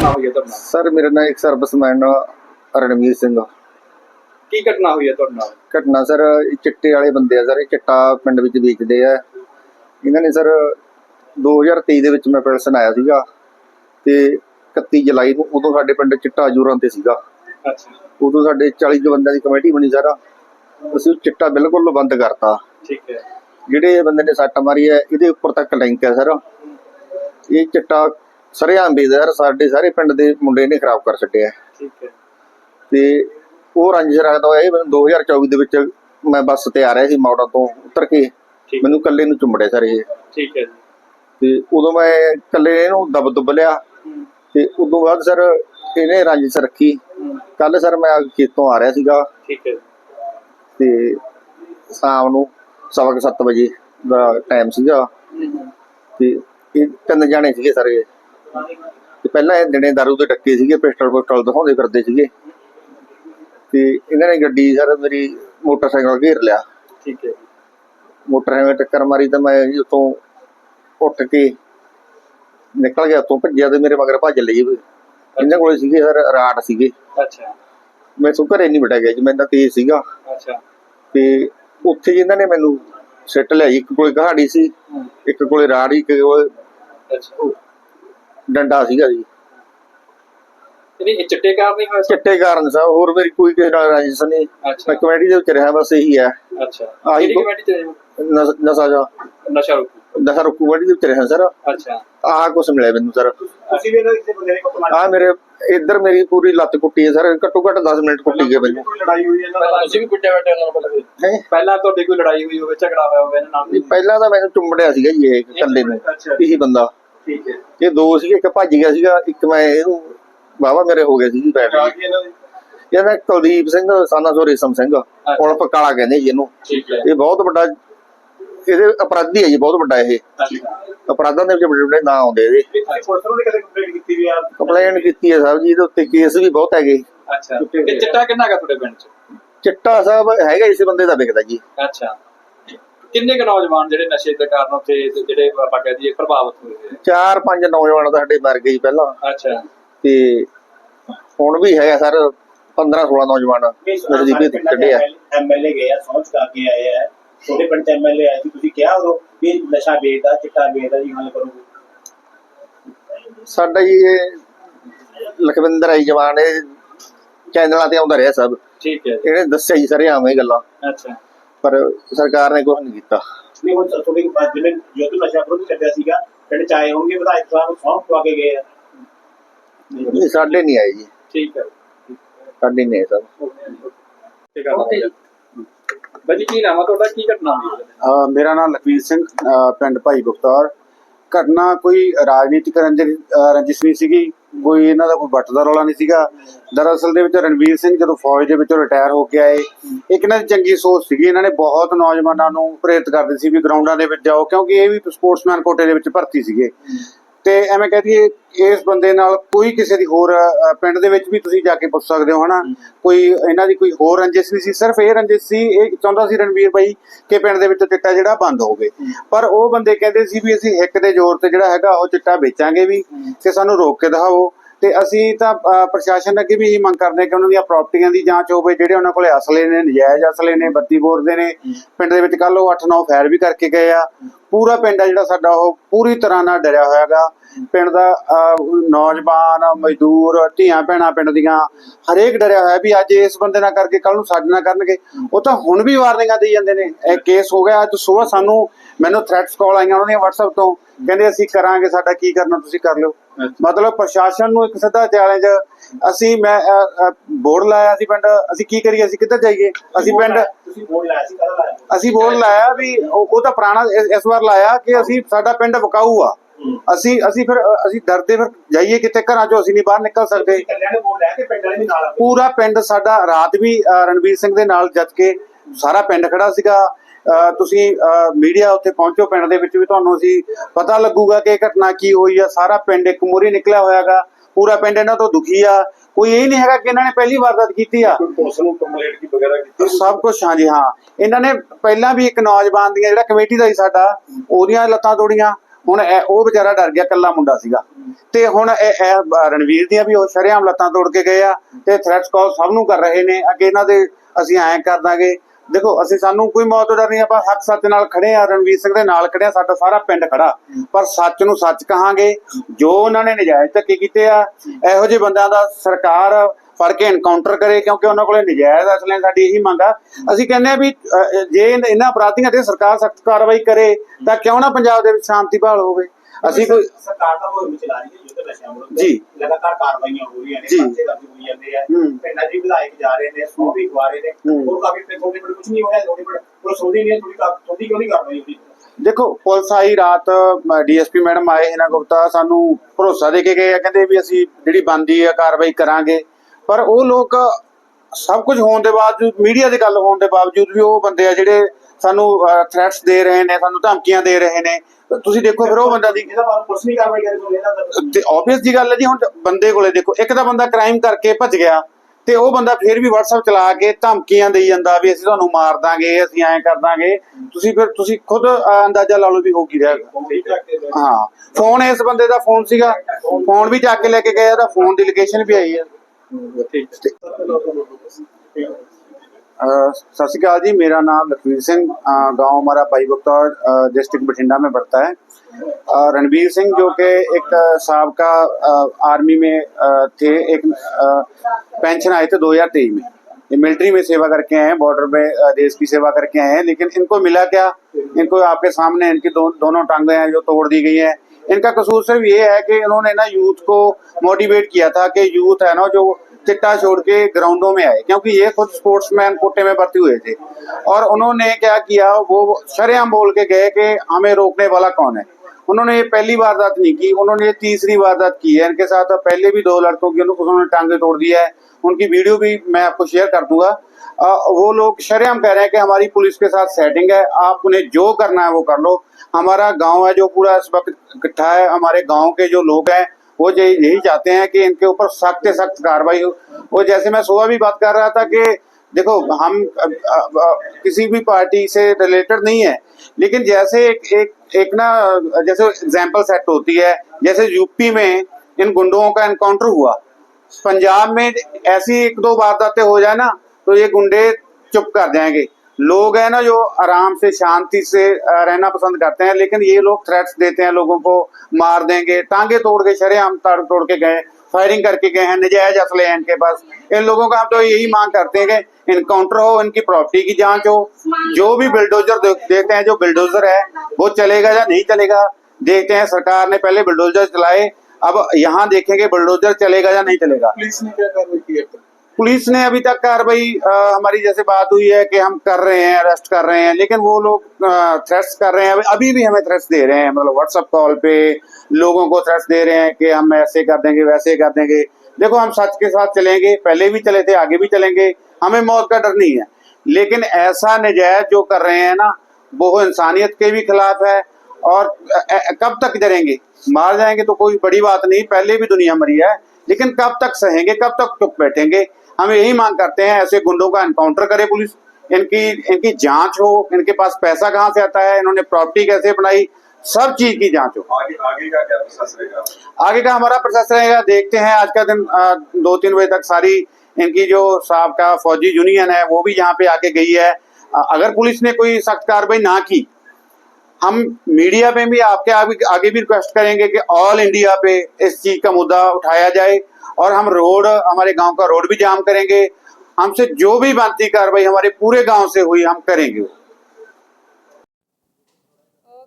ਘਟਨਾ ਹੋਈ ਹੈ ਤੁਹਾਡੇ ਨਾਲ? ਸਰ ਮੇਰਾ ਨਾਮ ਇੱਕ ਸਰਵਿਸਮੈਨ ਰਣਵੀਰ ਸਿੰਘ ਕੀ ਘਟਨਾ ਹੋਈ ਹੈ ਤੁਹਾਡੇ ਨਾਲ? ਘਟਨਾ ਸਰ ਇਹ ਚਿੱਟੇ ਵਾਲੇ ਬੰਦੇ ਆ ਸਰ ਇਹ ਚਿੱਟਾ ਪਿੰਡ ਵਿੱਚ ਵੇਚਦੇ ਆ। ਇਹਨਾਂ ਨੇ ਸਰ 2023 ਦੇ ਵਿੱਚ ਮੈਂ ਪਿਲਸਨ ਆਇਆ ਸੀਗਾ ਤੇ 31 ਜੁਲਾਈ ਨੂੰ ਉਦੋਂ ਸਾਡੇ ਪਿੰਡ ਚਿੱਟਾ ਜੂਰਾਂ ਤੇ ਸੀਗਾ। ਅੱਛਾ। ਉਦੋਂ ਸਾਡੇ 40 ਕੁ ਬੰਦਿਆਂ ਦੀ ਕਮੇਟੀ ਬਣੀ ਸਰ ਅਸੀਂ ਉਹ ਚਿੱਟਾ ਬਿਲਕੁਲ ਬੰਦ ਕਰਤਾ। ਠੀਕ ਹੈ। ਜਿਹੜੇ ਬੰਦੇ ਨੇ ਸੱਟ ਮਾਰੀ ਹੈ ਇਹਦੇ ਉੱਪਰ ਤੱਕ ਲਿੰਕ ਹੈ ਸਰ। ਇਹ ਚਿੱਟਾ ਸਰੇਆਮ ਸਰ ਸਾਡੇ ਸਾਰੇ ਪਿੰਡ ਦੇ ਮੁੰਡੇ ਨੇ ਖਰਾਬ ਕਰ ਛੱਡਿਆ। ਠੀਕ ਹੈ। ਤੇ ਉਹ ਰੰਜਿਸ਼ ਰੱਖਦਾ ਹੋਇਆ ਇਹ ਮੈਨੂੰ 2024 ਦੇ ਵਿੱਚ ਮੈਂ ਬੱਸ ਤੇ ਆ ਰਿਹਾ ਸੀ ਮੌੜਾ ਤੋਂ ਉਤਰ ਕੇ। ਮੈਨੂੰ ਇਕੱਲੇ ਨੂੰ ਚੁੰਮੜਿਆ ਸਰ ਇਹ। ਠੀਕ ਹੈ ਤੇ ਉਦੋਂ ਮੈਂ ਇਕੱਲੇ ਇਹਨੂੰ ਦਬ ਦੁੱਬ ਲਿਆ। ਤੇ ਉਦੋਂ ਬਾਅਦ ਸਰ ਇਹਨੇ ਰੰਜਿਸ਼ ਰੱਖੀ। ਕੱਲ ਸਰ ਮੈਂ ਖੇਤੋਂ ਆ ਰਿਹਾ ਸੀਗਾ। ਠੀਕ ਹੈ। ਜੀ, ਤੇ ਸ਼ਾਮ ਨੂੰ ਸਵਾ ਕੁ ਸੱਤ ਵਜੇ ਦਾ ਟਾਈਮ ਸੀਗਾ। ਤੇ ਇਹ ਤਿੰਨ ਜਾਣੇ ਸੀਗੇ ਸਰ ਇਹ। ਤੇ ਪਹਿਲਾਂ ਇਹ ਦਿਨੇ ਦਾਰੂ ਦੇ ਟੱਕੇ ਸੀਗੇ ਪਿਸਟਲ ਪਿਸਟਲ ਦਿਖਾਉਂਦੇ ਫਿਰਦੇ ਸੀਗੇ। ਤੇ ਇਹਨਾਂ ਨੇ ਗੱਡੀ ਸਰ ਮੇਰੀ ਮੋਟਰਸਾਈਕਲ ਘੇਰ ਲਿਆ। ਠੀਕ ਹੈ। ਮੋਟਰਸਾਈਕਲ ਟੱਕਰ ਮਾਰੀ ਤਾਂ ਮੈਂ ਉੱਥੋਂ ਉੱਠ ਕੇ ਨਿਕਲ ਗਿਆ ਉੱਥੋਂ ਭੱਜਿਆ ਤੇ ਮੇਰੇ ਮਗਰ ਭੱਜ ਲਈ ਇਹਨਾਂ ਕੋਲੇ ਸੀਗੇ ਸਰ ਰਾਡ ਸੀਗੇ। ਅੱਛਾ। ਮੈਂ ਸੋ ਘਰੇ ਨਹੀਂ ਬਟਿਆ ਗਿਆ ਜੀ ਮੈਂ ਤਾਂ ਤੇਜ਼ ਸੀਗਾ। ਅੱਛਾ। ਤੇ ਉੱਥੇ ਇਹਨਾਂ ਨੇ ਮੈਨੂੰ ਸਿੱਟ ਲਿਆ। ਇੱਕ ਕੋਲੇ ਕਹਾੜੀ ਸੀ ਇੱਕ ਕੋਲੇ ਰਾੜ ਇੱਕ ਕੋਲੇ ਅੱਛਾ। ਡੰਡਾ ਸੀਗਾ ਜੀ। ਨਹੀਂ ਇਹ ਚਿੱਟੇ ਕਾਰਨ ਨਹੀਂ ਹੋਇਆ ਚਿੱਟੇ ਕਾਰਨ ਸਾਹਿਬ ਹੋਰ ਮੇਰੀ ਕੋਈ ਕਿਸੇ ਨਾਲ ਰੰਜਿਸ਼ ਨਹੀਂ। ਅੱਛਾ। ਮੈਂ ਕਮੇਟੀ ਦੇ ਵਿੱਚ ਰਿਹਾ ਬਸ ਇਹੀ ਹੈ। ਅੱਛਾ। ਆਹੀ ਕਿਹੜੀ ਕਮੇਟੀ ਤੇ ਹੋ? ਨਸ- ਨਸ਼ਾ ਜਾ। ਨਸ਼ਾ ਰੋਕੂ। ਨਸ਼ਾ ਰੋਕੂ ਕਮੇਟੀ ਦੇ ਵਿੱਚ ਰਿਹਾ ਸਰ। ਅੱਛਾ। ਆਹ ਕੁਛ ਮਿਲਿਆ ਮੈਨੂੰ ਸਰ। ਤੁਸੀਂ ਵੀ ਇਹਨਾਂ ਕਿਸੇ ਬੰਦੇ ਨੇ? ਕੁੱਟਮਾਰ ਆ ਮੇਰੇ ਇੱਧਰ ਮੇਰੀ ਪੂਰੀ ਲੱਤ ਕੁੱਟੀ ਹੈ ਸਰ। ਘੱਟੋ ਘੱਟ 10 ਮਿੰਟ ਕੁੱਟੀ ਗਈ ਮੈਨੂੰ। ਕੋਈ ਲੜਾਈ ਹੋਈ ਇਹਨਾਂ ਨਾਲ? ਤੁਸੀਂ ਵੀ ਕੁੱਟਿਆ ਬੈਠੇ ਉਹਨਾਂ ਨੂੰ ਪਹਿਲਾਂ ਹੈਂ? ਪਹਿਲਾਂ ਤੁਹਾਡੀ ਕੋਈ ਲੜਾਈ ਹੋਈ ਹੋਵੇ ਝਗੜਾ ਹੋਇਆ ਹੋਵੇ ਇਹਨਾਂ ਨਾਲ? ਪਹਿਲਾਂ ਤਾਂ ਮੈਨੂੰ ਚੁੰਬੜਿਆ ਸੀਗਾ ਜੀ ਇਹ ਇਕੱਲੇ ਨੂੰ। ਅੱਛਾ। ਇਹੀ ਬੰਦਾ। ਠੀਕ ਹੈ। ਇਹ ਦੋ ਸੀਗੇ ਇੱਕ ਭੱਜ ਗਿਆ ਸੀਗਾ ਇੱਕ ਮੈਂ ਇਹਨੂੰ ਵਾਵਾ ਮੇਰੇ ਹੋ ਗਏ ਸੀ ਜੀ ਬੈਠ ਕੀ ਇਹਨਾਂ ਦੀ? ਇਹਦਾ ਕੁਲਦੀਪ ਸਿੰਘ ਸਾਨਾ ਸੋ ਰੇਸ਼ਮ ਸਿੰਘ ਉਲਫ ਕਾਲਾ ਕਹਿੰਦੇ ਜੀ ਇਹਨੂੰ। ਇਹ ਬਹੁਤ ਵੱਡਾ ਇਹਦੇ ਅਪਰਾਧੀ ਹੈ ਜੀ ਬਹੁਤ ਵੱਡਾ ਇਹ। ਅਪਰਾਧਾਂ ਦੇ ਵਿੱਚ ਵੱਡੇ ਵੱਡੇ ਨਾਂ ਆਉਂਦੇ ਇਹਦੇ। ਕੰਪਲੇਨ ਕੀਤੀ ਹੈ ਸਾਹਿਬ ਜੀ ਇਹਦੇ ਉੱਤੇ ਕੇਸ ਵੀ ਬਹੁਤ ਹੈਗੇ। ਅੱਛਾ। ਇਹ ਚਿੱਟਾ ਕਿੰਨਾ ਹੈਗਾ ਤੁਹਾਡੇ ਪਿੰਡ ਚ? ਚਿੱਟਾ ਸਾਹਿਬ ਹੈਗਾ ਇਸੇ ਬੰਦੇ ਦਾ ਵਿਕਦਾ ਜੀ। ਅੱਛਾ। ਕਿੰਨੇ ਕੁ ਨੌਜਵਾਨ ਜਿਹੜੇ ਨਸ਼ੇ ਦੇ ਕਾਰਨ ਉੱਥੇ ਤੇ ਜਿਹੜੇ ਆਪਾਂ ਕਹਿ ਦਈਏ ਪ੍ਰਭਾਵਿਤ ਹੋਏ ਚਾਰ ਪੰਜ ਨੌਜਵਾਨ ਤਾਂ ਸਾਡੇ ਮਰ ਗਏ ਜੀ ਪਹਿਲਾਂ? ਅੱਛਾ। ਤੇ ਹੁਣ ਵੀ ਹੈਗਾ ਸਰ 15 16 ਨੌਜਵਾਨ ਭੇਤ ਕੱਢੇ ਆ। ਐਮਐਲਏ ਗਏ ਆ ਸੌਂਚ ਕਰਕੇ ਆਏ ਆ। ਛੋਟੇ ਪਿੰਡ ਚ ਐਮਐਲਏ ਆਏ ਸੀ ਤੁਸੀਂ ਕਿਹਾ ਉਦੋਂ ਵੀ ਨਸ਼ਾ ਵੇਚਦਾ ਚਿੱਟਾ ਵੇਚਦਾ ਜੀ ਹੱਲ ਕਰੋਗੇ ਸਾਡਾ ਜੀ ਇਹ ਲਖਵਿੰਦਰ ਆਈ ਜਵਾਨ ਇਹ ਚੈਨਲਾਂ ਤੇ ਆਉਂਦਾ ਰਿਹਾ ਸਭ। ਠੀਕ ਹੈ ਜੀ। ਇਹਨੇ ਦੱਸਿਆ ਜੀ ਸਾਰੇ ਆਵੇਂ ਗੱਲਾਂ। ਅੱਛਾ। ਪਰ ਸਰਕਾਰ ਨੇ ਕੁਝ ਨਹੀਂ ਕੀਤਾ। ਨਹੀਂ ਹੁਣ ਤੁਹਾਡੀ ਜਿਵੇਂ ਜੋ ਨਸ਼ਾ ਵਿਰੋਧ ਚੱਲਿਆ ਸੀਗਾ ਪਿੰਡ ਚ ਆਏ ਹੋਣਗੇ ਵਿਧਾਇਕ ਸਾਹਿਬ ਨੂੰ ਸੌਂਪ ਪਵਾ ਕੇ ਗਏ ਆ। ਇਹ ਸਾਡੇ ਨਹੀਂ ਆਏ ਜੀ। ਠੀਕ ਹੈ। ਸਾਡੇ ਨਹੀਂ ਆਏ ਸਭ ਠੀਕ ਹੈ ਬਾਜੀ ਕੀ ਨਾਮ ਆ ਤੁਹਾਡਾ? ਕੀ ਘਟਨਾ ਹੋਈ? ਮੇਰਾ ਨਾਮ ਲਖਵੀਰ ਸਿੰਘ ਪਿੰਡ ਭਾਈ ਬਖਤੌਰ ਘਟਨਾ ਕੋਈ ਰਾਜਨੀਤਿਕ ਰੰਜਿਸ਼ ਨਹੀਂ ਸੀਗੀ। ਕੋਈ ਇਹਨਾਂ ਦਾ ਕੋਈ ਵੱਟ ਦਾ ਰੌਲਾ ਨਹੀਂ ਸੀਗਾ। ਦਰਅਸਲ ਦੇ ਵਿੱਚ ਰਣਵੀਰ ਸਿੰਘ ਜਦੋਂ ਫੌਜ ਦੇ ਵਿੱਚੋਂ ਰਿਟਾਇਰ ਹੋ ਕੇ ਆਏ, ਇੱਕ ਇਹਨਾਂ ਦੀ ਚੰਗੀ ਸੋਚ ਸੀਗੀ। ਇਹਨਾਂ ਨੇ ਬਹੁਤ ਨੌਜਵਾਨਾਂ ਨੂੰ ਪ੍ਰੇਰਿਤ ਕਰਦੇ ਸੀ ਵੀ ਗਰਾਊਂਡਾਂ ਦੇ ਵਿੱਚ ਜਾਓ, ਕਿਉਂਕਿ ਇਹ ਵੀ ਸਪੋਰਟਸਮੈਨ ਕੋਟੇ ਦੇ ਵਿੱਚ ਭਰਤੀ ਸੀਗੇ। ਤੇ ਐਵੇਂ ਕਹਦੀਏ ਇਸ ਬੰਦੇ ਨਾਲ ਕੋਈ ਕਿਸੇ ਦੀ ਹੋਰ ਪਿੰਡ ਦੇ ਵਿੱਚ ਵੀ ਤੁਸੀਂ ਜਾ ਕੇ ਪੁੱਛ ਸਕਦੇ ਹੋ ਹਨਾ? ਕੋਈ ਇਹਨਾਂ ਦੀ ਕੋਈ ਹੋਰ ਰੰਜਿਸ਼ ਨਹੀਂ ਸੀ। ਸਿਰਫ ਇਹ ਰੰਜਿਸ਼ ਸੀ ਇਹ ਚਾਹੁੰਦਾ ਸੀ ਰਣਵੀਰ ਬਾਈ ਕਿ ਪਿੰਡ ਦੇ ਵਿੱਚ ਚਿੱਟਾ ਜਿਹੜਾ ਬੰਦ ਹੋਵੇ। ਪਰ ਉਹ ਬੰਦੇ ਕਹਿੰਦੇ ਸੀ ਵੀ ਅਸੀਂ ਹਿੱਕ ਦੇ ਜ਼ੋਰ ਤੇ ਜਿਹੜਾ ਹੈਗਾ ਉਹ ਚਿੱਟਾ ਵੇਚਾਂਗੇ ਵੀ ਤੇ ਸਾਨੂੰ ਰੋਕ ਕੇ ਦਿਖਾਓ। ਤੇ ਅਸੀਂ ਤਾਂ ਅਹ, ਪ੍ਰਸ਼ਾਸਨ ਅੱਗੇ ਵੀ ਇਹੀ ਮੰਗ ਕਰਦੇ ਹਾਂ ਕਿ ਉਹਨਾਂ ਦੀਆਂ ਪ੍ਰਾਪਰਟੀਆਂ ਦੀ ਜਾਂਚ ਹੋਵੇ ਜਿਹੜੇ ਉਹਨਾਂ ਕੋਲੇ ਅਸਲੇ ਨੇ ਨਜਾਇਜ਼ ਅਸਲੇ ਨੇ ਬੱਤੀ ਬੋਰਡ ਦੇ ਨੇ। ਪਿੰਡ ਦੇ ਵਿੱਚ ਕੱਲ ਉਹ 8-9 ਫਾਇਰ ਵੀ ਕਰਕੇ ਗਏ ਆ। ਪੂਰਾ ਪਿੰਡ ਆ ਜਿਹੜਾ ਸਾਡਾ ਉਹ ਪੂਰੀ ਤਰ੍ਹਾਂ ਨਾਲ ਡਰਿਆ ਹੋਇਆਗਾ ਪਿੰਡ ਦਾ ਅਹ, ਨੌਜਵਾਨ ਮਜ਼ਦੂਰ ਧੀਆਂ ਭੈਣਾਂ ਪਿੰਡ ਦੀਆਂ ਹਰੇਕ ਡਰਿਆ ਹੋਇਆ ਵੀ ਅੱਜ ਇਸ ਬੰਦੇ ਨਾਲ ਕਰਕੇ ਕੱਲ ਨੂੰ ਸਾਡੇ ਨਾਲ ਕਰਨਗੇ। ਉਹ ਤਾਂ ਹੁਣ ਵੀ ਵਾਰਨਿੰਗਾਂ ਦੇਈ ਜਾਂਦੇ ਨੇ। ਇਹ ਕੇਸ ਹੋ ਗਿਆ ਅੱਜ ਸਵੇਰ ਸਾਨੂੰ ਮੈਨੂੰ ਥ੍ਰੈਟਸ ਕਾਲ ਆਈਆਂ ਉਹਨਾਂ ਦੀਆਂ WhatsApp ਤੋਂ। ਕਹਿੰਦੇ ਅਸੀਂ ਕਰਾਂਗੇ ਸਾਡਾ ਕੀ ਕਰਨਾ ਤੁਸੀਂ ਕਰ ਲਿਓ। ਮਤਲਬ ਪ੍ਰਸ਼ਾਸਨ ਨੂੰ ਇੱਕ ਸਿੱਧਾ ਚੈਲੰਜ ਅਸੀਂ ਮੈਂ ਬੋਰਡ ਲਾਇਆ ਸੀ ਪਿੰਡ ਅਸੀਂ ਕੀ ਕਰੀਏ ਅਸੀਂ ਕਿੱਧਰ ਜਾਈਏ? ਅਸੀਂ ਪਿੰਡ ਤੁਸੀਂ ਬੋਲ ਲਾਇਆ ਸੀ ਕਦੋਂ ਲਾਇਆ? ਅਸੀਂ ਬੋਰਡ ਲਾਇਆ ਵੀ ਉਹ ਤਾਂ ਪੁਰਾਣਾ ਇਸ- ਵਾਰ ਲਾਇਆ ਕਿ ਅਸੀਂ ਸਾਡਾ ਪਿੰਡ ਵਿਕਾਊ ਆ। ਅਸੀਂ ਅਸੀਂ ਫਿਰ ਅਸੀਂ ਡਰਦੇ ਫਿਰ ਜਾਈਏ ਕਿਤੇ ਘਰਾਂ ਚੋਂ ਅਸੀਂ ਨਹੀਂ ਬਾਹਰ ਨਿਕਲ ਸਕਦੇ। ਪੂਰਾ ਪਿੰਡ ਸਾਡਾ ਰਾਤ ਵੀ ਰਣਵੀਰ ਸਿੰਘ ਦੇ ਨਾਲ ਜੱਜ ਕੇ ਸਾਰਾ ਪਿੰਡ ਖੜਾ ਸੀਗਾ। ਤੁਸੀਂ ਮੀਡੀਆ ਉੱਥੇ ਪਹੁੰਚੋ ਪਿੰਡ ਦੇ ਵਿੱਚ ਵੀ ਤੁਹਾਨੂੰ ਅਸੀਂ ਪਤਾ ਲੱਗੂਗਾ ਕਿ ਇਹ ਘਟਨਾ ਕੀ ਹੋਈ ਆ। ਸਾਰਾ ਪਿੰਡ ਇੱਕ ਮੂਰੀ ਨਿਕਲਿਆ ਹੋਇਆਗਾ। ਪੂਰਾ ਪਿੰਡ ਇਹਨਾਂ ਤੋਂ ਦੁਖੀ ਆ। ਕੋਈ ਇਹ ਨਹੀਂ ਹੈਗਾ ਕਿ ਇਹਨਾਂ ਨੇ ਪਹਿਲੀ ਵਾਰਦਾਤ ਕੀਤੀ ਆ। ਪੁਲਿਸ ਨੂੰ ਕੰਪਲੇਂਟ ਕੀ ਵਗੈਰਾ ਕੀਤੀ ਇਹ ਸਭ ਕੁਝ ਹਾਂਜੀ ਹਾਂ। ਇਹਨਾਂ ਨੇ ਪਹਿਲਾਂ ਵੀ ਇੱਕ ਨੌਜਵਾਨ ਦੀਆਂ ਜਿਹੜਾ ਕਮੇਟੀ ਦਾ ਹੀ ਸਾਡਾ ਉਹਦੀਆਂ ਲੱਤਾਂ ਤੋੜੀਆਂ। ਹੁਣ ਉਹ ਵਿਚਾਰਾ ਡਰ ਗਿਆ ਕੱਲਾ ਮੁੰਡਾ ਸੀਗਾ। ਤੇ ਹੁਣ ਰਣਵੀਰ ਦੀਆਂ ਵੀ ਉਹ ਸ਼ਰੇਆਮ ਲੱਤਾਂ ਤੋੜ ਕੇ ਗਏ ਆ। ਤੇ ਥ੍ਰੈਟਸ ਕਾਲ ਸਭ ਨੂੰ ਕਰ ਰਹੇ ਨੇ। ਅੱਗੇ ਇਹਨਾਂ ਦੇ ਅਸੀਂ ਐਂ ਕਰ ਦਾਂਗੇ। ਦੇਖੋ ਅਸੀਂ ਸਾਨੂੰ ਕੋਈ ਮੌਤ ਤੋਂ ਡਰ ਨਹੀਂ ਆਪਾਂ ਹੱਕ ਸੱਚ ਨਾਲ ਖੜੇ ਆ ਰਣਵੀਰ ਸਿੰਘ ਦੇ ਨਾਲ ਖੜੇ ਆ ਸਾਡਾ ਸਾਰਾ ਪਿੰਡ ਖੜਾ। ਪਰ ਸੱਚ ਨੂੰ ਸੱਚ ਕਹਾਂਗੇ ਜੋ ਉਹਨਾਂ ਨੇ ਨਜਾਇਜ਼ ਧੱਕੇ ਕੀਤੇ ਆ ਇਹੋ ਜਿਹੇ ਬੰਦਿਆਂ ਦਾ ਸਰਕਾਰ ਫੜ ਕੇ ਐਨਕਾਊਂਟਰ ਕਰੇ ਕਿਉਂਕਿ ਉਹਨਾਂ ਕੋਲੇ ਨਜਾਇਜ਼ ਅਸਲੇ ਸਾਡੀ ਇਹੀ ਮੰਗ ਆ। ਅਸੀਂ ਕਹਿੰਦੇ ਆ ਵੀ ਜੇ ਇਹਨਾਂ ਅਪਰਾਧੀਆਂ ਤੇ ਸਰਕਾਰ ਸਖਤ ਕਾਰਵਾਈ ਕਰੇ ਤਾਂ ਕਿਉਂ ਨਾ ਪੰਜਾਬ ਦੇ ਵਿੱਚ ਸ਼ਾਂਤੀ ਬਹਾਲ ਹੋਵੇ? ਅਸੀਂ ਕੋਈ ਸਰਕਾਰ ਤਾਂ ਮੁਹਿੰਮ ਚਲਾ ਰਹੀ ਹੈ ਯੁੱਧ ਨਸ਼ਿਆਂ ਵਿਰੁੱਧ ਜੀ। ਲਗਾਤਾਰ ਕਾਰਵਾਈਆਂ ਹੋ ਰਹੀਆਂ ਨੇ। ਪਰਚੇ ਦਰਜ ਹੋਈ ਜਾਂਦੇ ਆ। ਪਿੰਡਾਂ ਦੀ ਵਿਧਾਇਕ ਜਾ ਰਹੇ ਨੇ ਸੌ ਵੀ ਖਵਾ ਰਹੇ ਨੇ। ਹੋਰ ਕਾਫੀ ਪਿੰਡ ਥੋੜੇ ਬੜੇ ਕੁਝ ਨਹੀਂ ਹੋਇਆ ਥੋੜੇ ਬੜੇ ਪੁਲਿਸ ਸੋਧੀ ਨਹੀਂ ਥੋੜੀ ਥੋੜੀ ਕਿਉਂ ਨਹੀਂ ਕਾਰਵਾਈ ਹੁੰਦੀ ਦੇਖੋ ਪੁਲਿਸ ਆਈ ਰਾਤ ਡੀਐਸਪੀ ਮੈਡਮ ਆਏ ਇਹਨਾਂ ਗੁਪਤਾ ਸਾਨੂੰ ਭਰੋਸਾ ਦੇ ਕੇ ਗਏ ਆ ਕਹਿੰਦੇ ਵੀ ਅਸੀਂ ਜਿਹੜੀ ਬੰਦੀ ਆ ਕਾਰਵਾਈ ਕਰਾਂਗੇ ਪਰ ਉਹ ਲੋਕ ਸਭ ਕੁਝ ਹੋਣ ਦੇ ਬਾਵਜੂਦ ਮੀਡੀਆ ਦੀ ਗੱਲ ਹੋਣ ਦੇ ਬਾਵਜੂਦ ਵੀ ਉਹ ਬੰਦੇ ਆ ਜਿਹੜੇ ਸਾਨੂੰ ਥ੍ਰੈਟਸ ਦੇ ਰਹੇ ਨੇ ਸਾਨੂੰ ਧਮਕੀਆਂ ਦੇ ਰਹੇ ਨੇ। ਤੁਸੀਂ ਦੇਖੋ ਫਿਰ ਉਹ ਬੰਦਾ ਦੀ ਪੁਲਿਸ ਨਹੀਂ ਕਾਰਵਾਈ ਕਰੇ ਤਾਂ ਆਬਵੀਅਸ ਜੀ ਗੱਲ ਹੈ ਜੀ ਹੁਣ ਬੰਦੇ ਕੋਲੇ ਦੇਖੋ ਇੱਕ ਤਾਂ ਬੰਦਾ ਕ੍ਰਾਈਮ ਕਰਕੇ ਭੱਜ ਗਿਆ ਤੇ ਉਹ ਬੰਦਾ ਫਿਰ ਵੀ WhatsApp ਚਲਾ ਕੇ ਧਮਕੀਆਂ ਦੇਈ ਜਾਂਦਾ ਵੀ ਅਸੀਂ ਤੁਹਾਨੂੰ ਮਾਰ ਦਾਂਗੇ ਅਸੀਂ ਐਂ ਕਰ ਦਾਂਗੇ। ਤੁਸੀਂ ਫਿਰ ਤੁਸੀਂ ਖੁਦ ਅੰਦਾਜ਼ਾ ਲਾ ਲਓ ਵੀ ਹੋ ਕੀ ਰਿਹਾ ਹਾਂ ਫੋਨ ਇਸ ਬੰਦੇ ਦਾ ਫੋਨ ਸੀਗਾ। ਫੋਨ ਵੀ ਚੱਕ ਕੇ ਲੈ ਕੇ ਗਏ ਉਹਦਾ ਫੋਨ ਦੀ ਲੋਕੇਸ਼ਨ ਵੀ ਆਈ ਹੈ। ਠੀਕ सत श्रीकाल जी मेरा नाम लखवीर सिंह गाँव हमारा भाई गुप्ता डिस्ट्रिक्ट बठिंडा में पड़ता है। रणवीर सिंह जो कि एक सबका आर्मी में थे एक पेंशन आए थे 2023 में। ये मिलिट्री में सेवा करके आए हैं बॉर्डर में देश की सेवा करके आए हैं लेकिन इनको मिला क्या? इनको आपके सामने इनकी दो, दोनों टांगें हैं जो तोड़ दी गई हैं। इनका कसूर सिर्फ़ ये है कि इन्होंने ना यूथ को मोटिवेट किया था कि यूथ है ना जो चिट्टा छोड़ के ग्राउंडों में आए क्योंकि ये खुद स्पोर्ट्समैन कोटे में भर्ती हुए थे। और उन्होंने क्या किया वो शरेआम बोल के गए कि हमें रोकने वाला कौन है। उन्होंने ये पहली वारदात नहीं की उन्होंने ये तीसरी वारदात की है। इनके साथ पहले भी दो लड़कों की उन्होंने टांगे तोड़ दिया है। उनकी वीडियो भी मैं आपको शेयर कर दूँगा। अ, वो लोग शरेआम कह रहे हैं कि हमारी पुलिस के साथ सेटिंग है आप उन्हें जो करना है वो कर लो। हमारा गाँव है जो पूरा इस वक्त इकट्ठा है हमारे गाँव के जो लोग हैं वो यही चाहते हैं कि इनके ऊपर सख्त सख्त कार्रवाई हो। वो जैसे मैं सुबह भी बात कर रहा था कि देखो, हम किसी भी पार्टी से रिलेटेड नहीं है, लेकिन जैसे एक एक एक ना, जैसे एग्ज़ाम्पल सेट होती है, जैसे यूपी में इन गुंडों का एनकाउंटर हुआ। पंजाब में ऐसी एक दो वारदातें हो जाए ना तो ये गुंडे चुप कर जाएँगे। लोग हैं ना जो आराम से, शांति से रहना पसंद करते हैं, लेकिन ये लोग थ्रेट्स देते हैं, लोगों को मार देंगे। टांगे तोड़ के, शरेआम तड़ तोड़ के गए फायरिंग करके गए हैं, नजायज असले हैं इनके पास। इन लोगों का हम तो यही मांग करते हैं कि इनकाउंटर हो, इनकी प्रॉपर्टी की जाँच हो। जो भी बिल्डोजर देखते हैं, जो बिल्डोजर है, वो चलेगा या नहीं चलेगा, देखते हैं, सरकार ने पहले बिल्डोजर चलाए, अब यहाँ देखेंगे बिल्डोजर चलेगा या नहीं चलेगा। पुलिस ने क्या कार्रवाई की है? पुलिस ने अभी तक कार्रवाई हमारी जैसे बात हुई है कि हम कर रहे हैं अरेस्ट कर रहे हैं, लेकिन वो लोग थ्रेट्स कर रहे हैं। अभी- भी हमें थ्रेट्स दे रहे हैं मतलब व्हाट्सएप कॉल पे लोगों को थ्रेट्स दे रहे हैं कि हम ऐसे कर देंगे, वैसे कर देंगे। देखो, हम सच के साथ चलेंगे, पहले भी चले थे, आगे भी चलेंगे, हमें मौत का डर नहीं है। लेकिन ऐसा नजायज जो कर रहे हैं ना, वो इंसानियत के भी खिलाफ है और कब तक डरेंगे? मार जाएँगे तो कोई बड़ी बात नहीं, पहले भी दुनिया मरी है, लेकिन कब तक सहेंगे, कब तक चुप बैठेंगे? हम यही मांग करते हैं ऐसे गुंडों का एनकाउंटर करे पुलिस। इनकी इनकी जाँच हो इनके पास पैसा कहाँ से आता है इन्होंने प्रॉपर्टी कैसे बनाई सब चीज़ की जाँच हो। आगे आगे का क्या प्रोसेस रहेगा? आगे का हमारा प्रोसेस रहेगा देखते हैं आज का दिन अ, दो तीन बजे तक सारी इनकी जो साहब का फौजी यूनियन है वो भी यहाँ पे आके गई है। अगर पुलिस ने कोई सख्त कार्रवाई ना की हम मीडिया पे भी आपके आगे आगे भी रिक्वेस्ट करेंगे कि ऑल इंडिया पे इस चीज का मुद्दा उठाया जाए और हम रोड हमारे गांव का रोड भी जाम करेंगे हमसे जो भी बनती कार्रवाई हमारे पूरे गांव से हुई हम करेंगे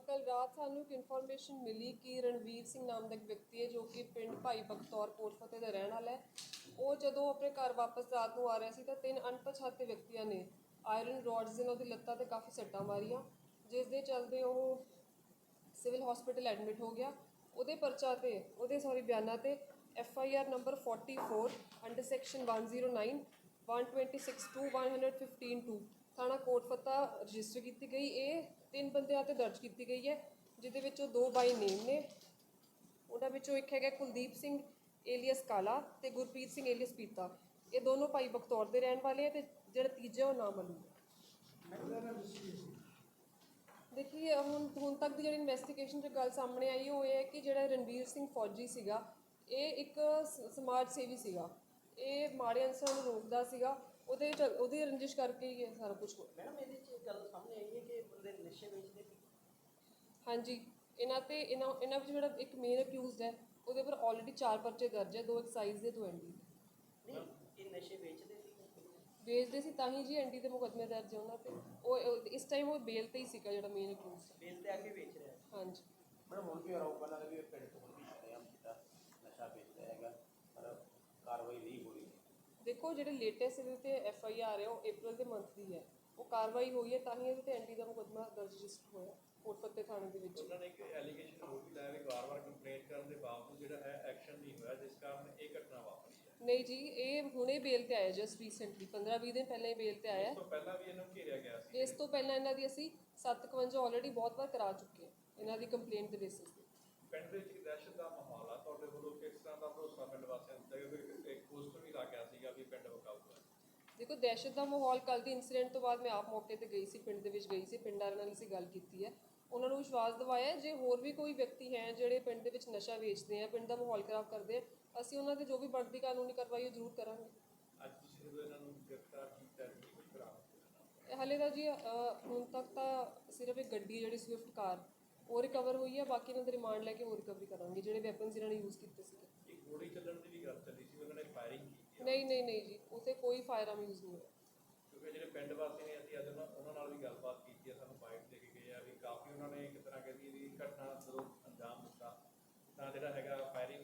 ਕੱਲ ਰਾਤ ਸਾਨੂੰ ਇੱਕ ਇਨਫੋਰਮੇਸ਼ਨ ਮਿਲੀ ਕਿ ਰਣਵੀਰ ਸਿੰਘ ਨਾਮ ਦਾ ਇੱਕ ਵਿਅਕਤੀ ਹੈ ਜੋ ਕਿ ਪਿੰਡ ਭਾਈ ਬਖਤੌਰ ਕੋਟਫਤੇ ਦਾ ਰਹਿਣ ਵਾਲਾ ਹੈ ਉਹ ਜਦੋਂ ਆਪਣੇ ਘਰ ਵਾਪਸ ਰਾਤ ਨੂੰ ਆ ਰਿਹਾ ਸੀ ਤਾਂ ਤਿੰਨ ਅਣਪਛਾਤੇ ਵਿਅਕਤੀਆਂ ਨੇ ਆਇਰਨ ਰੋਡਸ ਦੇ ਨਾਲ ਉਹਦੀ ਲੱਤਾਂ ਤੇ ਕਾਫੀ ਸੱਟਾਂ ਮਾਰੀਆਂ ਜਿਸ ਦੇ ਚਲਦੇ ਉਹ ਸਿਵਲ ਹਸਪੀਟਲ ਐਡਮਿਟ ਹੋ ਗਿਆ। ਉਹਦੇ ਪਰਚਾ ਤੇ, ਉਹਦੇ ਸੌਰੀ ਬਿਆਨਾਂ ਤੇ F I R number 44 under section 109 126 two 115 two ਥਾਣਾ ਕੋਟਫਤਾ ਰਜਿਸਟਰ ਕੀਤੀ ਗਈ। ਇਹ ਤਿੰਨ ਬੰਦਿਆਂ ਤੇ ਦਰਜ ਕੀਤੀ ਗਈ ਹੈ, ਜਿਹਦੇ ਵਿੱਚੋਂ ਦੋ ਬਾਈ ਨੇਮ ਨੇ। ਉਹਨਾਂ ਵਿੱਚੋਂ ਇੱਕ ਹੈਗਾ ਕੁਲਦੀਪ ਸਿੰਘ ਏਲੀਅਸ ਕਾਲਾ ਤੇ ਗੁਰਪ੍ਰੀਤ ਸਿੰਘ ਏਲੀਅਸ ਪੀਤਾ। ਇਹ ਦੋਨੋਂ ਭਾਈ ਬਖਤੌਰ ਦੇ ਰਹਿਣ ਵਾਲੇ ਆ ਤੇ ਜਿਹੜਾ ਤੀਜਾ ਉਹ ਨਾਮ ਅਲੂ। ਦੇਖੀਏ ਹੁਣ ਹੁਣ ਤੱਕ ਦੀ ਜਿਹੜੀ ਇਨਵੈਸਟੀਗੇਸ਼ਨ 'ਚ ਗੱਲ ਸਾਹਮਣੇ ਆਈ ਉਹ ਇਹ ਹੈ ਕਿ ਜਿਹੜਾ ਰਣਵੀਰ ਸਿੰਘ ਫੌਜੀ ਸੀਗਾ ਇਹ ਇੱਕ ਸ- ਸਮਾਜ ਸੇਵੀ ਸੀਗਾ। ਇਹ ਮਾੜੇ ਅਨਸਰਾਂ ਨੂੰ ਰੋਕਦਾ ਸੀਗਾ। ਉਹਦੇ ਚ- ਉਹਦੀ ਰੰਜਿਸ਼ ਕਰਕੇ ਹੀ ਇਹ ਸਾਰਾ ਕੁਝ ਹੋਇਆ ਮੈਡਮ ਇਹਦੇ 'ਚ ਇੱਕ ਗੱਲ ਸਾਹਮਣੇ ਆਈ ਹੈ ਕਿ ਬੰਦੇ ਨਸ਼ੇ ਵੇਚਦੇ ਸੀ। ਹਾਂਜੀ। ਇਹਨਾਂ ਤੇ ਇਹਨਾਂ ਇਹਨਾਂ ਵਿੱਚ ਜਿਹੜਾ ਇੱਕ ਮੇਨ ਅਕਿਊਜ਼ਡ ਹੈ ਉਹਦੇ ਉੱਪਰ ਆਲਰੇਡੀ ਚਾਰ ਪਰਚੇ ਦਰਜ ਹੈ ਦੋ ਐਕਸਾਈਜ਼ ਦੇ ਦੋ। ਨਹੀਂ ਇਹ ਨਸ਼ੇ ਵੇਚਦੇ ਸੀ। ਵੇਚਦੇ ਸੀ ਤਾਂ ਹੀ ਜੀ ਐਨਡੀ ਦੇ ਮੁਕੱਦਮੇ ਦਰਜ ਹੈ ਉਹਨਾਂ ਤੇ। ਉਹ ਉਹ- ਇਸ ਟਾਈਮ ਉਹ ਬੇਲ ਤੇ ਹੀ ਸੀਗਾ ਜਿਹੜਾ ਮੇਨ ਅਕਿਊਜ਼ਡ ਵੇਚਦੇ ਆ ਕੇ ਵੇਚ ਰਿਹਾ ਸੀ। ਹਾਂਜੀ। ਮੈਡਮ ਹੁਣ ਵੀ ਆਰੋਪ ਬਣਾ ਵੀ ਇਹ ਪਿੰਡ ਤੋਂ ਵੀ ਸ਼ਰੇਆਮ ਕੀਤਾ ਨਸ਼ਾ ਵੇਚਦਾ ਹੈਗਾ ਪਰ ਕਾਰਵਾਈ ਨਹੀਂ ਹੋ ਰਹੀ। ਦੇਖੋ ਜਿਹੜੇ ਲੇਟੈਸਟ ਇਹਦੇ ਤੇ ਐਫ ਆਈ ਆਰ ਹੈ ਉਹ April ਦੇ ਮੰਥ ਦੀ ਹੈ। ਉਹ ਕਾਰਵਾਈ ਹੋਈ ਹੈ ਤਾਂ ਹੀ ਇਹਦੇ ਤੇ ਐਨਡੀ ਦਾ ਮੁਕੱਦਮਾ ਦਰਜ ਰਜਿਸਟਰ ਹੋਇਆ ਕੋਟਪੱਤੇ ਥਾਣੇ ਦੇ ਵਿੱਚ। ਉਹਨਾਂ ਨੇ ਇੱਕ ਐਲੀਗੇਸ਼ਨ ਹੋਰ ਵੀ ਲਾਇਆ ਵੀ ਵਾਰ-ਵਾਰ ਕੰਪਲੇਂਟ ਕਰਨ ਦੇ ਬਾਵਜੂਦ ਜਿਹੜਾ ਹੈ ਐਕਸ਼ਨ ਨਹੀਂ ਹੋਇਆ ਜਿਸ ਕਾਰਨ ਇਹ ਘਟਨਾ ਵਾਪਰੀ ਹੈ ਨਹੀਂ ਜੀ ਇਹ ਹੁਣੇ ਬੇਲ ਤੇ ਆਇਆ ਜਸਟ ਰੀਸੈਂਟਲੀ 15-20 ਦਿਨ ਪਹਿਲਾਂ ਹੀ ਬੇਲ ਤੇ ਆਇਆ। ਇਸ ਤੋਂ ਪਹਿਲਾਂ ਵੀ ਇਹਨੂੰ ਘੇਰਿਆ ਗਿਆ ਸੀ। ਇਸ ਤੋਂ ਪਹਿਲਾਂ ਇਹਨਾਂ ਦੀ ਅਸੀਂ 751 ਆਲਰੇਡੀ ਬਹੁਤ ਵਾਰ ਕਰਾ ਚੁੱਕੇ ਹਾਂ ਇਹਨਾਂ ਦੀ ਕੰਪਲੇਂਟ ਦੇ ਬੇਸਿਸ ਤੇ। ਪਿੰਡ ਦੇ ਵਿੱਚ ਇੱਕ ਦਹਿਸ਼ਤ ਦਾ ਮਾਹੌਲ ਆ ਤੁਹਾਡੇ ਵੱਲੋਂ ਕਿਸ ਤਰ੍ਹਾਂ ਦਾ ਭਰੋਸਾ ਪਿੰਡ ਵਾਸੀਆਂ ਨੂੰ? ਦਿੱਤਾ ਗਿਆ ਕਿ ਇੱਕ ਪੋਸਟਰ ਵੀ ਲਾ ਗਿਆ ਸੀਗਾ ਵੀ ਪਿੰਡ ਵਕਾਊ ਹੈ ਦੇਖੋ ਦਹਿਸ਼ਤ ਦਾ ਮਾਹੌਲ ਕੱਲ ਦੀ ਇਨਸੀਡੈਂਟ ਤੋਂ ਬਾਅਦ ਮੈਂ ਆਪ ਮੌਕੇ ਤੇ ਗਈ ਸੀ ਪਿੰਡ ਦੇ ਵਿੱਚ ਗਈ ਸੀ ਪਿੰਡਾਂ ਨਾਲ ਅਸੀਂ ਗੱਲ ਕੀਤੀ ਹੈ। ਉਹਨਾਂ ਨੂੰ ਵਿਸ਼ਵਾਸ ਦਿਵਾਇਆ ਜੇ ਹੋਰ ਵੀ ਕੋਈ ਵਿਅਕਤੀ ਹੈ ਜਿਹੜੇ ਪਿੰਡ ਦੇ ਵਿੱਚ ਨਸ਼ਾ ਵੇਚਦੇ ਆ ਪਿੰਡ ਦਾ ਮਾਹੌਲ ਖਰਾਬ ਕਰਦੇ ਆ ਅਸੀਂ ਉਹਨਾਂ ਦੇ ਜੋ ਵੀ ਬਣਦੀ ਕਾਨੂੰਨੀ ਕਾਰਵਾਈ ਉਹ ਜ਼ਰੂਰ ਕਰਾਂਗੇ। ਅੱਜ ਤੁਸੀਂ ਇਹਨਾਂ ਨੂੰ ਗ੍ਰਿਫਤਾਰ ਕੀਤਾ ਕੀ ਕੁਝ ਬਰਾਮਦ ਹੋਇਆ ਹਲੇ ਤਾਂ ਜੀ ਅ, ਹੁਣ ਤੱਕ ਤਾਂ ਸਿਰਫ ਇੱਕ ਗੱਡੀ ਜਿਹੜੀ ਸਵਿਫਟ ਕਾਰ ਉਹ ਰਿਕਵਰ ਹੋਈ ਹੈ ਬਾਕੀ ਇਹਨਾਂ ਦੇ ਰਿਮਾਂਡ ਲੈ ਕੇ ਹੋਰ ਰਿਕਵਰੀ ਕਰਾਂਗੇ ਜਿਹੜੇ ਵੈਪਨਸ ਇਹਨਾਂ ਨੇ ਯੂਜ਼ ਕੀਤੇ ਸੀਗੇ। ਇੱਕ ਗੋਲੀ ਚੱਲਣ ਦੀ ਵੀ ਗੱਲ ਚੱਲੀ ਸੀ ਉਹਨਾਂ ਨੇ ਫਾਇਰਿੰਗ ਕੀਤੀ ਆ। ਨਹੀਂ ਨਹੀਂ ਨਹੀਂ ਜੀ ਉਥੇ ਕੋਈ ਫਾਇਰ ਆਰਮ ਯੂਜ਼ ਨਹੀਂ ਹੋਇਆ। ਕਿਉਂਕਿ ਜਿਹੜੇ ਪਿੰਡ ਵਾਸੀ ਨੇ ਅਸੀਂ ਅੱਜ ਉਹਨਾਂ ਉਹਨਾਂ ਨਾਲ ਵੀ ਗੱਲਬਾਤ ਕੀਤੀ ਹੈ ਸਾਨੂੰ ਬਾਈਟ ਦੇ ਕੇ ਗਏ ਆ ਵੀ ਕਾਫੀ ਉਹਨਾਂ ਨੇ ਇੱਕ ਤਰ੍ਹਾਂ ਕਹਿੰਦੀ ਵੀ ਘਟਨਾ ਜਦੋਂ ਅੰਜਾਮ ਦਿੱਤਾ। ਤਾਂ ਜਿਹੜਾ ਹੈਗਾ ਫਾਇਰਿੰਗ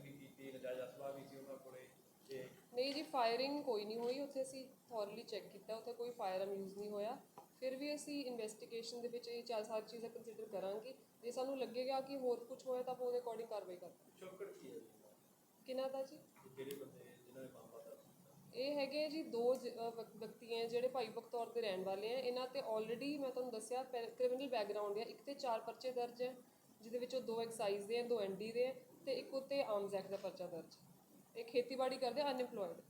ਵੀ ਕੀਤੀ ਨਜਾਇਜ਼ ਅਸਲਾ ਵੀ ਸੀ ਉਹਨਾਂ ਕੋਲੇ ਤੇ ਨਹੀਂ ਜੀ ਫਾਇਰਿੰਗ ਕੋਈ ਨਹੀਂ ਹੋਈ। ਉੱਥੇ ਅਸੀਂ ਥੋਰਲੀ ਚੈੱਕ ਕੀਤਾ। ਉੱਥੇ ਕੋਈ ਫਾਇਰ ਯੂਜ਼ ਨਹੀਂ ਹੋਇਆ। ਫਿਰ ਵੀ ਅਸੀਂ ਇਨਵੈਸਟੀਗੇਸ਼ਨ ਦੇ ਵਿੱਚ ਇਹ ਚਾਰ ਸਾਰੀ ਚੀਜ਼ਾਂ ਕੰਸੀਡਰ ਕਰਾਂਗੇ। ਜੇ ਸਾਨੂੰ ਲੱਗੇਗਾ ਕਿ ਹੋਰ ਕੁਝ ਹੋਇਆ ਤਾਂ ਆਪਾਂ ਉਹਦੇ ਅਕੋਰਡਿੰਗ ਕਾਰਵਾਈ ਕਰਾਂਗੇ ਚੌਕੜ ਕੀ ਹੈ ਜੀ? ਕਿਹਨਾਂ ਦਾ ਜੀ? ਕਿ ਜਿਹੜੇ ਬੰਦੇ ਜਿਨ੍ਹਾਂ ਨੇ ਮਾਮਲਾ ਦਰਜ ਇਹ ਹੈਗੇ ਜੀ ਦੋ ਵਿਅਕਤੀ ਹੈ ਜਿਹੜੇ ਭਾਈ ਬਖਤੌਰ ਦੇ ਰਹਿਣ ਵਾਲੇ ਹੈ। ਇਹਨਾਂ ਤੇ ਆਲਰੇਡੀ ਮੈਂ ਤੁਹਾਨੂੰ ਦੱਸਿਆ ਕ੍ਰਿਮੀਨਲ ਬੈਕਗ੍ਰਾਉਂਡ ਹੈ। ਇੱਕ ਤੇ ਚਾਰ ਪਰਚੇ ਦਰਜ ਹੈ ਜਿਹਦੇ ਵਿੱਚੋਂ ਦੋ ਐਕਸਾਈਜ਼ ਦੇ ਹੈ ਦੋ ਐਨਡੀ ਦੇ ਹੈ। ਤੇ ਇੱਕ ਉੱਤੇ ਆਰਮਸ ਐਕਟ ਦਾ ਪਰਚਾ ਦਰਜ। ਹੈ ਇਹ ਖੇਤੀਬਾੜੀ ਕਰਦੇ ਅਨਇੰਪਲੋਇਡ